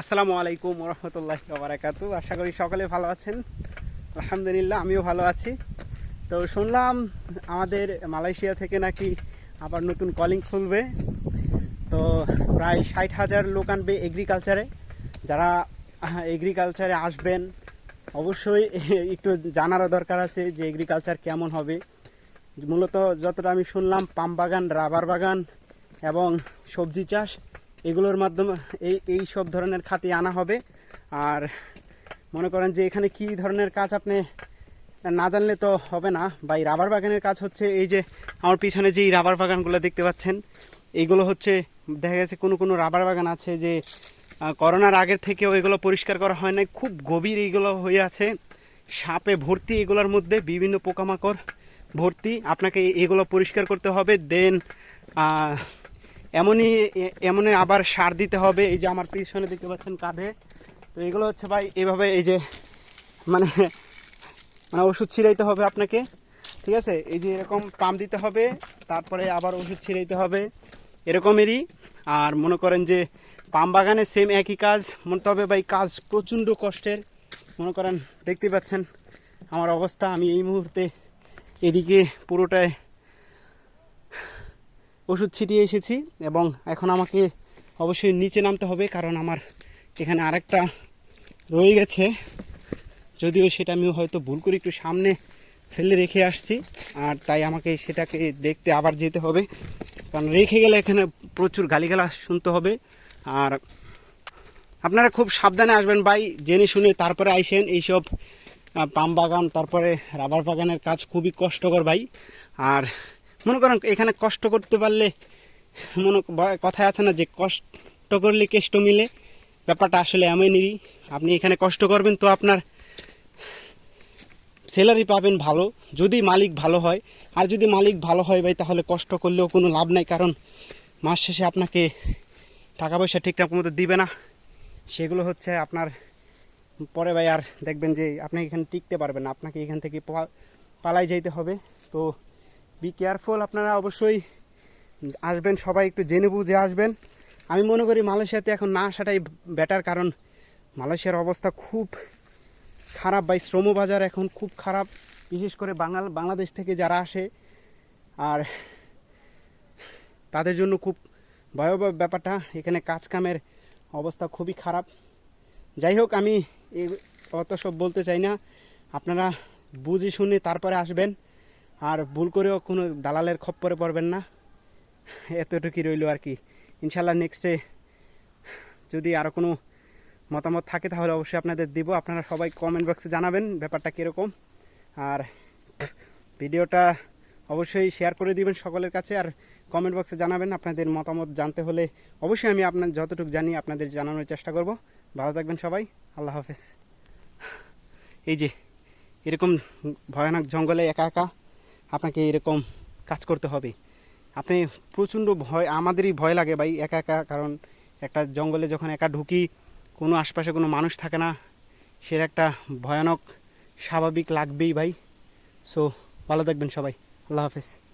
আসসালামু আলাইকুম রহমতুল্লাহ বারাকাতু আশা করি সকলে ভালো আছেন। আলহামদুলিল্লাহ, আমিও ভালো আছি। তো শুনলাম আমাদের মালয়েশিয়া থেকে নাকি আবার নতুন কলিং খুলবে। তো প্রায় ষাট হাজার লোক আনবে এগ্রিকালচারে যারা এগ্রিকালচারে আসবেন, অবশ্যই একটু জানারও দরকার আছে যে এগ্রিকালচার কেমন হবে। মূলত যতটা আমি শুনলাম, পাম বাগান, রাবার বাগান এবং সবজি চাষ এগুলোর মাধ্যমে এই এই সব ধরনের খাতি আনা হবে। আর মনে করেন যে এখানে কি ধরনের কাজ আপনি না জানলে তো হবে না। বা এই রাবার বাগানের কাজ হচ্ছে এই যে আমার পিছনে যে রাবার বাগানগুলো দেখতে পাচ্ছেন এইগুলো হচ্ছে দেখা গেছে কোনো কোনো রাবার বাগান আছে যে করোনার আগের থেকেও এগুলো পরিষ্কার করা হয় নাই। খুব গভীর এইগুলো হয়ে আছে। সাপে ভর্তি এগুলোর মধ্যে বিভিন্ন পোকামাকড় ভর্তি। আপনাকে এগুলো পরিষ্কার করতে হবে। দেন এমনই এমনই আবার সার দিতে হবে। এই যে আমার পিছনে দেখতে পাচ্ছেন কাঁধে। তো এগুলো হচ্ছে ভাই, এভাবে এই যে মানে মানে ওষুধ ছিটাইতে হবে আপনাকে। ঠিক আছে? এই যে এরকম পাম্প দিতে হবে, তারপরে আবার ওষুধ ছিটাইতে হবে। এরকমেরই। আর মনে করেন যে পাম বাগানে সেম একই কাজ। মনে তবে ভাই, কাজ প্রচণ্ড কষ্টের। মনে করেন, দেখতে পাচ্ছেন আমার অবস্থা। আমি এই মুহূর্তে এদিকে পুরোটায় ওষুধ ছিটিয়ে এসেছি এবং এখন আমাকে অবশ্যই নিচে নামতে হবে কারণ আমার এখানে আরেকটা রয়ে গেছে। যদিও সেটা আমি হয়তো ভুল করে একটু সামনে ফেলে রেখে আসছি আর তাই আমাকে সেটাকে দেখতে আবার যেতে হবে। কারণ রেখে গেলে এখানে প্রচুর গালিগালা শুনতে হবে। আর আপনারা খুব সাবধানে আসবেন ভাই, জেনে শুনে তারপরে আইসেন। এইসব পাম বাগান, তারপরে রাবার বাগানের কাজ খুবই কষ্টকর ভাই। আর মনে করেন এখানে কষ্ট করতে পারলে মনে কথায় আছে না যে কষ্ট করলে কেষ্ট মিলে। ব্যাপারটা আসলে এমনই। আপনি এখানে কষ্ট করবেন তো আপনার স্যালারি পাবেন ভালো। যদি মালিক ভালো হয়, আর যদি মালিক ভালো হয় ভাই, তাহলে কষ্ট করলেও কোনো লাভ নাই, কারণ মাস শেষে আপনাকে টাকা পয়সা ঠিকঠাক মতো দিবে না। সেগুলো হচ্ছে আপনার পরে ভাই, আর দেখবেন যে আপনি এখানে টিকতে পারবেন না। আপনাকে এখান থেকে পালাই যাইতে হবে। তো বি কেয়ারফুল আপনারা অবশ্যই আসবেন, সবাই একটু জেনে বুঝে আসবেন। আমি মনে করি মালয়েশিয়াতে এখন না আসাটাই বেটার কারণ মালয়েশিয়ার অবস্থা খুব খারাপ ভাই শ্রমবাজার এখন খুব খারাপ, বিশেষ করে বাঙাল, বাংলাদেশ থেকে যারা আসে, আর তাদের জন্য খুব ভয়াবহ ব্যাপারটা, এখানে কাজ কামের অবস্থা খুবই খারাপ। যাই হোক, আমি অত সব বলতে চাই না। আপনারা বুঝে শুনে তারপরে আসবেন। আর ভুল করেও কোনো দালালের খপ্পরে পড়বেন না। এতটুকুই রইল আর কি। ইনশাল্লাহ নেক্সটে যদি আরও কোনো মতামত থাকে তাহলে অবশ্যই আপনাদের দিব। আপনারা সবাই কমেন্ট বক্সে জানাবেন ব্যাপারটা কীরকম। আর ভিডিওটা অবশ্যই শেয়ার করে দিবেন সকলের কাছে আর কমেন্ট বক্সে জানাবেন। আপনাদের মতামত জানতে হলে অবশ্যই আমি আপনার যতটুকু জানি আপনাদের জানানোর চেষ্টা করব। ভালো থাকবেন সবাই। আল্লাহ হাফেজ। এই যে, এরকম ভয়ানক জঙ্গলে একা একা আপনাকে এরকম কাজ করতে হবে। আপনি প্রচণ্ড ভয়, আমাদেরই ভয় লাগে ভাই, একা একা, কারণ একটা জঙ্গলে যখন একা ঢুকি, কোনো আশপাশে কোনো মানুষ থাকে না, সেটা একটা ভয়ানক, স্বাভাবিক লাগবেই ভাই। সো ভালো থাকবেন সবাই। আল্লাহ হাফেজ।